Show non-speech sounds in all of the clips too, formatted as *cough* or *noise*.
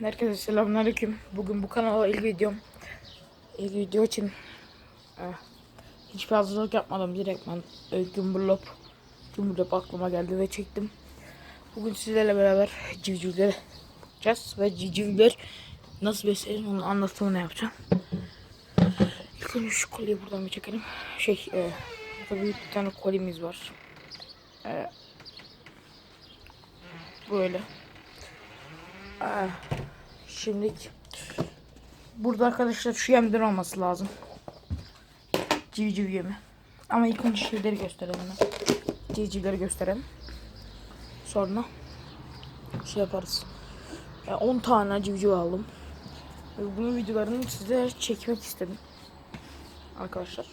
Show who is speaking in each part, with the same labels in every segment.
Speaker 1: Herkese selamünaleyküm. Bugün bu kanala ilk videom. İlk video için eh, hiçbir hazırlık yapmadım. Direkt ben e, gümbürlop, gümbürlop aklıma geldi ve çektim. Bugün sizlerle beraber civcivleri bakacağız ve civcivler nasıl beslenir onu anlatımını yapacağım. İlk önce şu kolyeyi buradan bir çekelim. Şey, e, burada büyük bir tane kolyemiz var. E, böyle. Aa, Şimdi burada arkadaşlar şu yemden olması lazım. Civciv yemi. Ama ilk önce şeyleri gösterelim. Civcivleri gösterelim. Sonra şey yaparız. Ya 10 tane civciv aldım. Ve bunun videolarını size çekmek istedim. Arkadaşlar.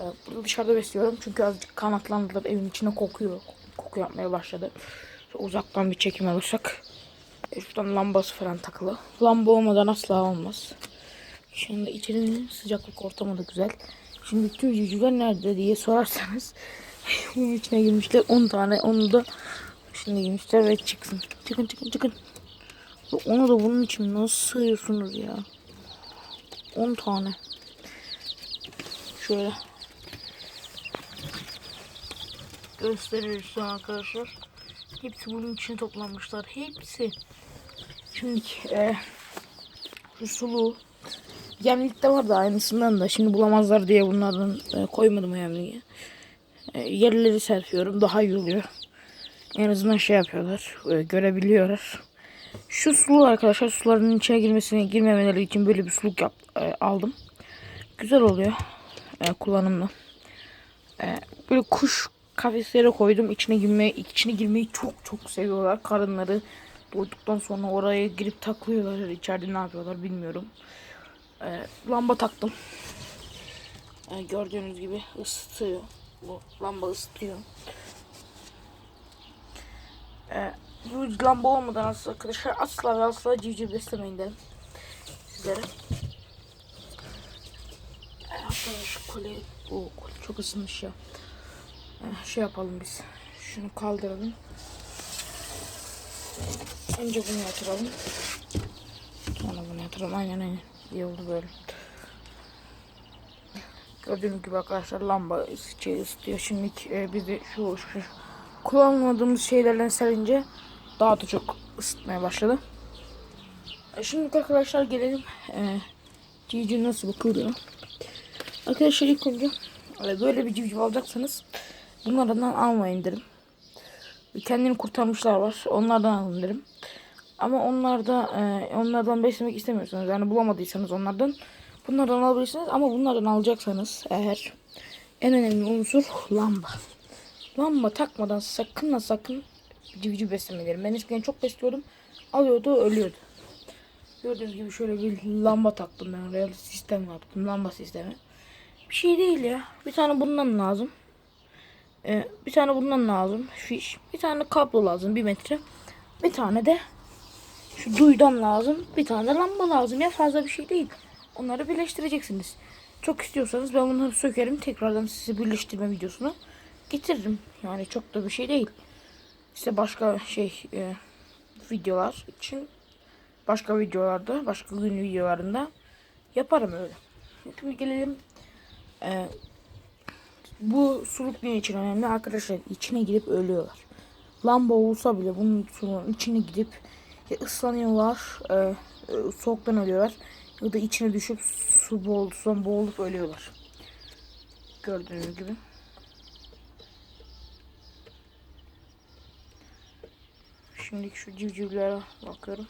Speaker 1: Ee, Burada dışarıda besliyorum çünkü azıcık kanatlandılar evin içine kokuyor. Koku yapmaya başladı. Uzaktan bir çekim alırsak. Şuradan lambası falan takılı. Lamba olmadan asla olmaz. Şimdi içerinin sıcaklık ortamı da güzel. Şimdi tüm civcivler nerede diye sorarsanız *laughs* bunun içine girmişler 10 tane onu da şimdi girmişler ve çıksın. Çıkın çıkın çıkın. Onu da bunun için nasıl sığıyorsunuz ya? 10 tane. Şöyle. Gösteririz arkadaşlar. Hepsi bunun içine toplanmışlar. Hepsi. Şimdi e, şu yemlikte vardı aynısından da şimdi bulamazlar diye bunlardan e, koymadım o yemliği. E, yerleri serpiyorum daha iyi oluyor. En azından şey yapıyorlar. e, görebiliyorlar. Şu suluğu arkadaşlar suların içine girmesine girmemeleri için böyle bir suluk yap, e, aldım. Güzel oluyor. E, kullanımlı. E, böyle kuş kafeslere koydum. İçine girmeyi, içine girmeyi çok çok seviyorlar. Karınları doyduktan sonra oraya girip takılıyorlar. İçeride ne yapıyorlar bilmiyorum. E, lamba taktım. E, gördüğünüz gibi ısıtıyor. Bu lamba ısıtıyor. E, bu lamba olmadan asla arkadaşlar asla ve asla civciv beslemeyin derim. Sizlere. E, hatta şu kolye, o kolye çok ısınmış ya. Eh, şey yapalım biz. Şunu kaldıralım. Önce bunu yatıralım. Sonra bunu yatıralım. Aynen aynen. İyi oldu böyle. Gördüğünüz gibi arkadaşlar lamba şey ısıtıyor. Şimdi e, biz de şu, şu kullanmadığımız şeylerden serince daha da çok ısıtmaya başladı. E, şimdi arkadaşlar gelelim. E, civciv nasıl bakılıyor. Arkadaşlar ilk önce e, böyle bir civciv alacaksanız bunlardan almayın derim. Kendini kurtarmışlar var. Onlardan alın derim. Ama onlarda e, onlardan beslemek istemiyorsanız yani bulamadıysanız onlardan bunlardan alabilirsiniz ama bunlardan alacaksanız eğer en önemli unsur lamba. Lamba takmadan sakın ha sakın civciv beslemeyelim. Ben eskiden çok besliyordum. Alıyordu ölüyordu. Gördüğünüz gibi şöyle bir lamba taktım ben oraya sistem yaptım. Lamba sistemi. Bir şey değil ya. Bir tane bundan lazım. Ee, bir tane bundan lazım. Fiş. Bir tane kablo lazım. Bir metre. Bir tane de şu duydan lazım. Bir tane de lamba lazım. Ya fazla bir şey değil. Onları birleştireceksiniz. Çok istiyorsanız ben bunları sökerim. Tekrardan size birleştirme videosunu getiririm. Yani çok da bir şey değil. İşte başka şey e, videolar için başka videolarda, başka gün videolarında yaparım öyle. Şimdi gelelim e, bu suluk ne için önemli arkadaşlar içine girip ölüyorlar. Lamba olsa bile bunun suluğun içine gidip ya ıslanıyorlar, e, e, soğuktan ölüyorlar ya da içine düşüp su boğulsun boğulup ölüyorlar. Gördüğünüz gibi. Şimdi şu civcivlere bakıyorum.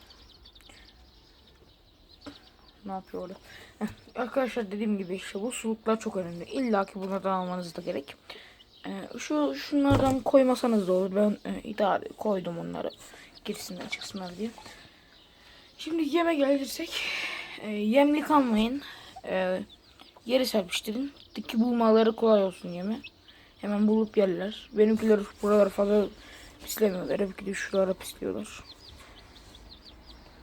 Speaker 1: Ne yapıyor orada? *laughs* Arkadaşlar dediğim gibi işte bu suluklar çok önemli. İlla ki bunlardan almanız da gerek. Ee, şu şunlardan koymasanız da olur. Ben e, idare koydum onları. Girsinler çıksınlar diye. Şimdi yeme gelirsek e, yemlik almayın. E, serpiştirin. Diki bulmaları kolay olsun yemi. Hemen bulup yerler. Benimkiler buraları fazla pislemiyorlar. Hep de şuralara pisliyorlar.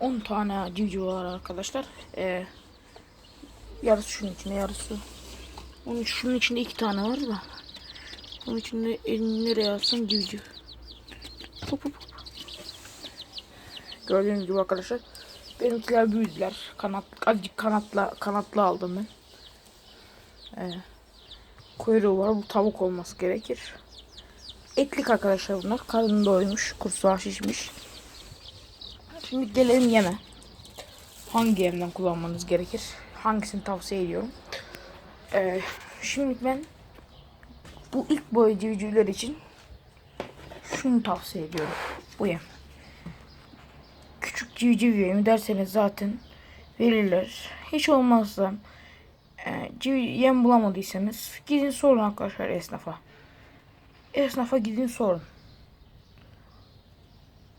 Speaker 1: 10 tane civciv var arkadaşlar. Ee, yarısı şunun içinde yarısı. Onun şunun içinde iki tane var da. Onun içinde elini nereye alsam civciv. Hop hop. Gördüğünüz gibi arkadaşlar. Benimkiler büyüdüler. Kanat, azıcık kanatla, kanatlı aldım ben. Ee, kuyruğu var. Bu tavuk olması gerekir. Etlik arkadaşlar bunlar. Karnını doymuş. Kursağı şişmiş. Şimdi gelelim yeme. Hangi yemden kullanmanız gerekir? Hangisini tavsiye ediyorum? Ee, şimdi ben bu ilk boy civcivler için şunu tavsiye ediyorum. Bu yem. Küçük civciv yemi derseniz zaten verirler. Hiç olmazsa e, civ, yem bulamadıysanız gidin sorun arkadaşlar esnafa. Esnafa gidin sorun.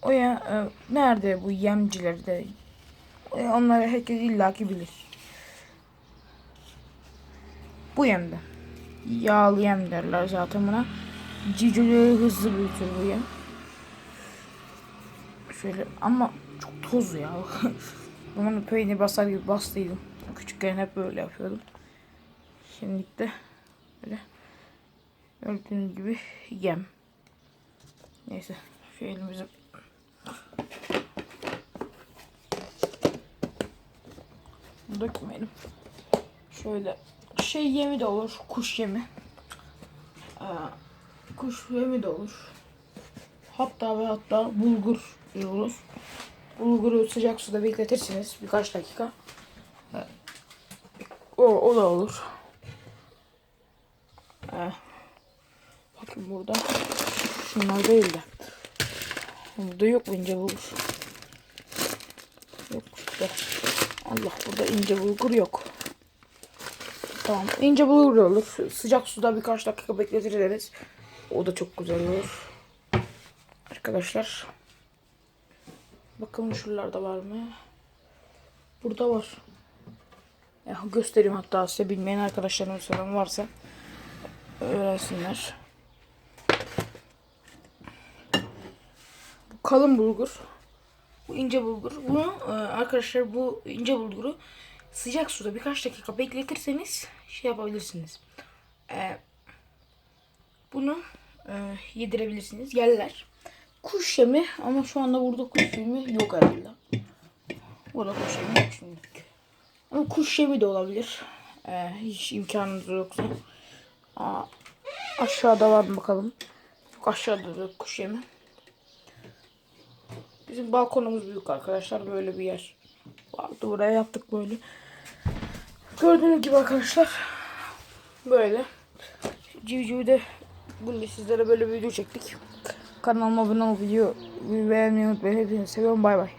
Speaker 1: O ya e, nerede bu yemciler de e, onları herkes illaki bilir. Bu yemde. Yağlı yem derler zaten buna. Civcivleri hızlı büyütür bu yem. Şöyle ama çok toz ya. *laughs* ben onu peynir basar gibi bastıydım. Küçükken hep böyle yapıyordum. Şimdi de böyle gördüğünüz gibi yem. Neyse şu elimizi dökmeyelim. Şöyle şey yemi de olur, kuş yemi. Ee, kuş yemi de olur. Hatta ve hatta bulgur olur. Bulguru sıcak suda bekletirsiniz birkaç dakika. O, o da olur. Ee, bakın burada. Şunlar değil de. Burada yok mu ince bulgur? Yok burada. Allah burada ince bulgur yok. Tamam. ince bulgur olur. Sıcak suda birkaç dakika bekletirseniz o da çok güzel olur. Arkadaşlar. Bakalım şuralarda var mı? Burada var. Ya göstereyim hatta size bilmeyen arkadaşlarım falan varsa öğrensinler. Bu kalın bulgur. Bu ince bulgur. Bunu e, arkadaşlar bu ince bulguru sıcak suda birkaç dakika bekletirseniz şey yapabilirsiniz. E, bunu e, yedirebilirsiniz. Yerler. Kuş yemi ama şu anda burada kuş yemi yok herhalde. Burada kuş yemi yok şimdilik. Ama kuş yemi de olabilir. E, hiç imkanınız yoksa. Aa, aşağıda var mı bakalım. Yok aşağıda da kuş yemi. Bizim balkonumuz büyük arkadaşlar. Böyle bir yer vardı. Buraya yaptık böyle. Gördüğünüz gibi arkadaşlar. Böyle. Civcivi de bugün sizlere böyle bir video çektik. Kanalıma abone olup video beğenmeyi unutmayın. Hepinizi seviyorum. Bay bay.